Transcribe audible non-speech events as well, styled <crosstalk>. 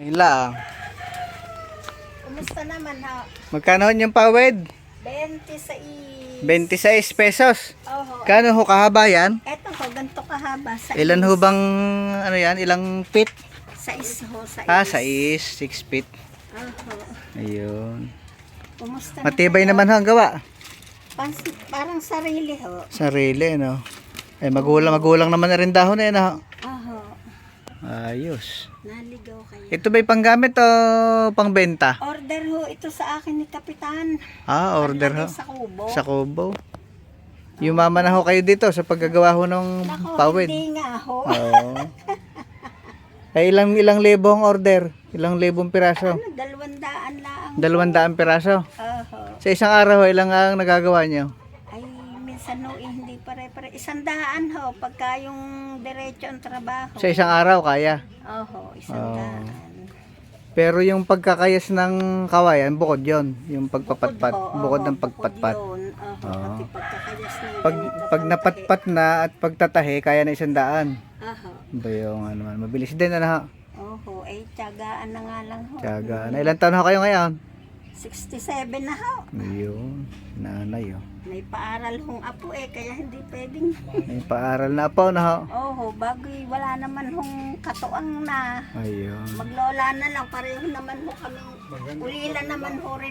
Ayun lang. Kumusta naman ha? Magkano yung pawid? 20 sa i... 26 pesos. Oho. Kano ho kahaba yan? Eto ho, ganito kahaba. Sa Ilan ho bang, ano yan, ilang feet? Sa is ho, sa Ah, is. 6, 6 feet. Oho. Ayun. Kumusta Matibay naman ho ang gawa. Pans- parang sarili ho. Sarili, no? Eh, magulang, magulang naman na rin dahon ho. Oho. Ayos. Naligaw kayo. Ito ba'y panggamit o pangbenta? Order ho ito sa akin ni Kapitan. Ah, order ho. Sa kubo. Sa Kubo. Yumama na ho kayo dito sa paggagawa ho ng Nako, pawid. hindi nga ho. Oo. <laughs> Ay, ilang ilang libo ang order? Ilang libong piraso? Ano, dalawang daan lang. Dalawang daang piraso. Oho. Sa isang araw, ho, ilang ang nagagawa niyo? Minsan ho, eh, hindi pare-pare. Isang daan ho, pagka yung diretso ang trabaho. Sa isang araw, kaya. Oho, isang Oh. daan. Pero yung pagkakayas ng kawayan, bukod yon Yung pagpapatpat. ho, Bukod oho, ng pagpatpat. Bukod yun. Oho, Oo. pati pagkakayas ng Pag, ganito, pag napatpat na at pagtatahi, kaya na isang daan. Oho. Ba yung ano man, mabilis din ano ho. Oho, eh, tiyagaan na nga lang ho. Tiyaga. Na ilang taon ho kayo ngayon? 67 na ho. Ayun, nanay oh. May paaral hong apo eh, kaya hindi pwedeng. May paaral na po na ho. Oho, bago wala naman hong katuang na. Ayun. Maglola na lang, pareho naman ho kami. Ulila naman ho rin